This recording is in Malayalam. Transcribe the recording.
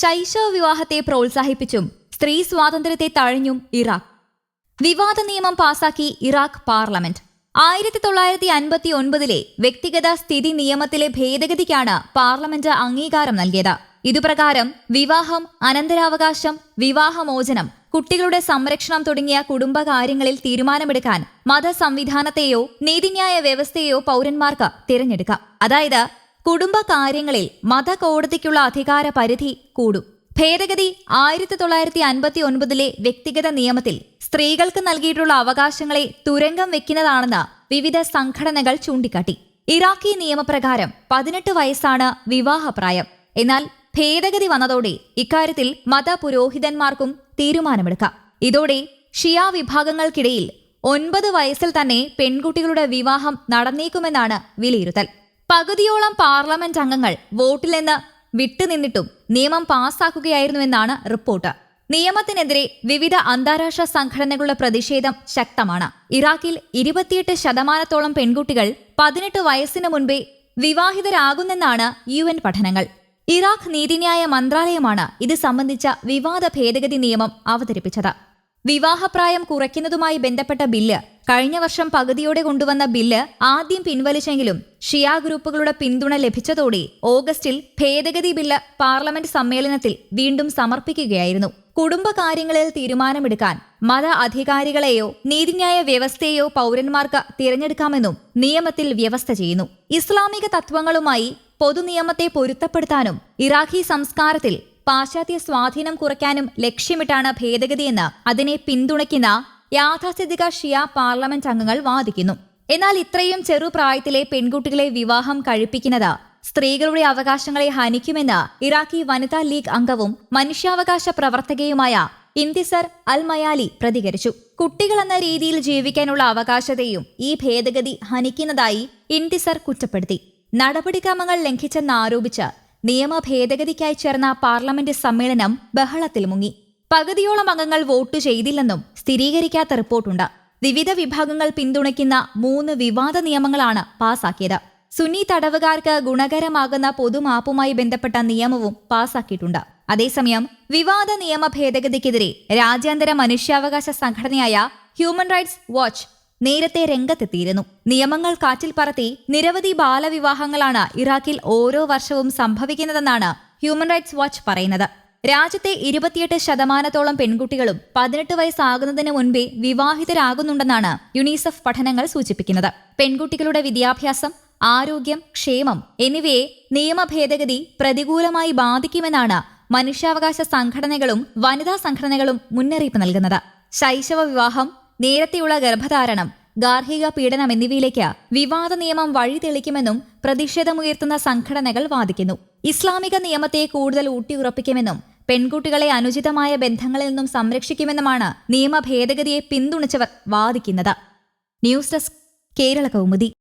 ശൈശവ വിവാഹത്തെ പ്രോത്സാഹിപ്പിച്ചും സ്ത്രീ സ്വാതന്ത്ര്യത്തെ തഴഞ്ഞും ഇറാഖ്. വിവാദ നിയമം പാസാക്കി ഇറാഖ് പാർലമെന്റ്. ആയിരത്തി തൊള്ളായിരത്തി അൻപത്തി ഒൻപതിലെ വ്യക്തിഗത സ്ഥിതി നിയമത്തിലെ ഭേദഗതിക്കാണ് പാർലമെന്റ് അംഗീകാരം നൽകിയത്. ഇതുപ്രകാരം വിവാഹം അനന്തരാവകാശം വിവാഹമോചനം കുട്ടികളുടെ സംരക്ഷണം തുടങ്ങിയ കുടുംബകാര്യങ്ങളിൽ തീരുമാനമെടുക്കാൻ മതസംവിധാനത്തെയോ നീതിന്യായ വ്യവസ്ഥയെയോ പൗരന്മാർക്ക് തിരഞ്ഞെടുക്കാം. അതായത് കുടുംബകാര്യങ്ങളിൽ മതകോടതിക്കുള്ള അധികാര പരിധി കൂടും. ഭേദഗതി ആയിരത്തി തൊള്ളായിരത്തി അൻപത്തി ഒൻപതിലെ വ്യക്തിഗത നിയമത്തിൽ സ്ത്രീകൾക്ക് നൽകിയിട്ടുള്ള അവകാശങ്ങളെ തുരങ്കം വെക്കുന്നതാണെന്ന് വിവിധ സംഘടനകൾ ചൂണ്ടിക്കാട്ടി. ഇറാഖി നിയമപ്രകാരം പതിനെട്ട് വയസ്സാണ് വിവാഹപ്രായം. എന്നാൽ ഭേദഗതി വന്നതോടെ ഇക്കാര്യത്തിൽ മതപുരോഹിതന്മാർക്കും തീരുമാനമെടുക്കാം. ഇതോടെ ഷിയ വിഭാഗങ്ങൾക്കിടയിൽ ഒൻപത് വയസ്സിൽ തന്നെ പെൺകുട്ടികളുടെ വിവാഹം നടന്നേക്കുമെന്നാണ് വിലയിരുത്തൽ. പകുതിയോളം പാർലമെന്റ് അംഗങ്ങൾ വോട്ടിൽ നിന്ന് വിട്ടുനിന്നിട്ടും നിയമം പാസാക്കുകയായിരുന്നുവെന്നാണ് റിപ്പോർട്ട്. നിയമത്തിനെതിരെ വിവിധ അന്താരാഷ്ട്ര സംഘടനകളുടെ പ്രതിഷേധം ശക്തമാണ്. ഇറാഖിൽ ഇരുപത്തിയെട്ട് ശതമാനത്തോളം പെൺകുട്ടികൾ പതിനെട്ട് വയസ്സിന് മുൻപേ വിവാഹിതരാകുന്നെന്നാണ് യു എൻ പഠനങ്ങൾ. ഇറാഖ് നീതിന്യായ മന്ത്രാലയമാണ് ഇത് സംബന്ധിച്ച വിവാദ ഭേദഗതി നിയമം അവതരിപ്പിച്ചത്. വിവാഹപ്രായം കുറയ്ക്കുന്നതുമായി ബന്ധപ്പെട്ട ബില്ല് കഴിഞ്ഞ വർഷം പകുതിയോടെ കൊണ്ടുവന്ന ബില്ല് ആദ്യം പിൻവലിച്ചെങ്കിലും ഷിയ ഗ്രൂപ്പുകളുടെ പിന്തുണ ലഭിച്ചതോടെ ഓഗസ്റ്റിൽ ഭേദഗതി ബില്ല് പാർലമെന്റ് സമ്മേളനത്തിൽ വീണ്ടും സമർപ്പിക്കുകയായിരുന്നു. കുടുംബകാര്യങ്ങളിൽ തീരുമാനമെടുക്കാൻ മത അധികാരികളെയോ നീതിന്യായ വ്യവസ്ഥയെയോ പൗരന്മാർക്ക് തിരഞ്ഞെടുക്കാമെന്നും നിയമത്തിൽ വ്യവസ്ഥ ചെയ്യുന്നു. ഇസ്ലാമിക തത്വങ്ങളുമായി പൊതുനിയമത്തെ പൊരുത്തപ്പെടുത്താനും ഇറാഖി സംസ്കാരത്തിൽ പാശ്ചാത്യ സ്വാധീനം കുറയ്ക്കാനും ലക്ഷ്യമിട്ടാണ് ഭേദഗതിയെന്ന് അതിനെ പിന്തുണയ്ക്കുന്ന യാഥാസ്ഥിതിക ഷിയ പാർലമെന്റ് അംഗങ്ങൾ വാദിക്കുന്നു. എന്നാൽ ഇത്രയും ചെറുപ്രായത്തിലെ പെൺകുട്ടികളെ വിവാഹം കഴിപ്പിക്കുന്നത് സ്ത്രീകളുടെ അവകാശങ്ങളെ ഹനിക്കുമെന്ന് ഇറാഖി വനിതാ ലീഗ് അംഗവും മനുഷ്യാവകാശ പ്രവർത്തകയുമായ ഇന്തിസർ അൽ മയാലി പ്രതികരിച്ചു. കുട്ടികളെന്ന രീതിയിൽ ജീവിക്കാനുള്ള അവകാശത്തെയും ഈ ഭേദഗതി ഹനിക്കുന്നതായി ഇന്തിസർ കുറ്റപ്പെടുത്തി. നടപടിക്രമങ്ങൾ ലംഘിച്ചെന്നാരോപിച്ച് നിയമ ഭേദഗതിക്കായി ചേർന്ന പാർലമെന്റ് സമ്മേളനം ബഹളത്തിൽ മുങ്ങി. പകുതിയോളം അംഗങ്ങൾ വോട്ട് ചെയ്തില്ലെന്നും സ്ഥിരീകരിക്കാത്ത റിപ്പോർട്ടുണ്ട്. വിവിധ വിഭാഗങ്ങൾ പിന്തുണയ്ക്കുന്ന മൂന്ന് വിവാദ നിയമങ്ങളാണ് പാസാക്കിയത്. സുന്നി തടവുകാർക്ക് ഗുണകരമാകുന്ന പൊതുമാപ്പുമായി ബന്ധപ്പെട്ട നിയമവും പാസാക്കിയിട്ടുണ്ട്. അതേസമയം വിവാദ നിയമ ഭേദഗതിക്കെതിരെ രാജ്യാന്തര മനുഷ്യാവകാശ സംഘടനയായ ഹ്യൂമൻ റൈറ്റ്സ് വാച്ച് നേരത്തെ രംഗത്തെത്തിയിരുന്നു. നിയമങ്ങൾ കാറ്റിൽ പറത്തി നിരവധി ബാലവിവാഹങ്ങളാണ് ഇറാഖിൽ ഓരോ വർഷവും സംഭവിക്കുന്നതെന്നാണ് ഹ്യൂമൻ റൈറ്റ്സ് വാച്ച് പറയുന്നത്. രാജ്യത്തെ ഇരുപത്തിയെട്ട് ശതമാനത്തോളം പെൺകുട്ടികളും പതിനെട്ട് വയസ്സാകുന്നതിന് മുൻപേ വിവാഹിതരാകുന്നുണ്ടെന്നാണ് യുണിസെഫ് പഠനങ്ങൾ സൂചിപ്പിക്കുന്നത്. പെൺകുട്ടികളുടെ വിദ്യാഭ്യാസം ആരോഗ്യം ക്ഷേമം എന്നിവയെ നിയമ ഭേദഗതി പ്രതികൂലമായി ബാധിക്കുമെന്നാണ് മനുഷ്യാവകാശ സംഘടനകളും വനിതാ സംഘടനകളും മുന്നറിയിപ്പ് നൽകുന്നത്. ശൈശവ വിവാഹം നേരത്തെയുള്ള ഗർഭധാരണം ഗാർഹിക പീഡനം എന്നിവയിലേക്ക് വിവാദ നിയമം വഴി തെളിക്കുമെന്നും പ്രതിഷേധമുയർത്തുന്ന സംഘടനകൾ വാദിക്കുന്നു. ഇസ്ലാമിക നിയമത്തെ കൂടുതൽ ഊട്ടിയുറപ്പിക്കുമെന്നും പെൺകുട്ടികളെ അനുചിതമായ ബന്ധങ്ങളിൽ നിന്നും സംരക്ഷിക്കുമെന്നുമാണ് നിയമ ഭേദഗതിയെ പിന്തുണച്ചവർ വാദിക്കുന്നത്. News desk Kerala Kaumudi.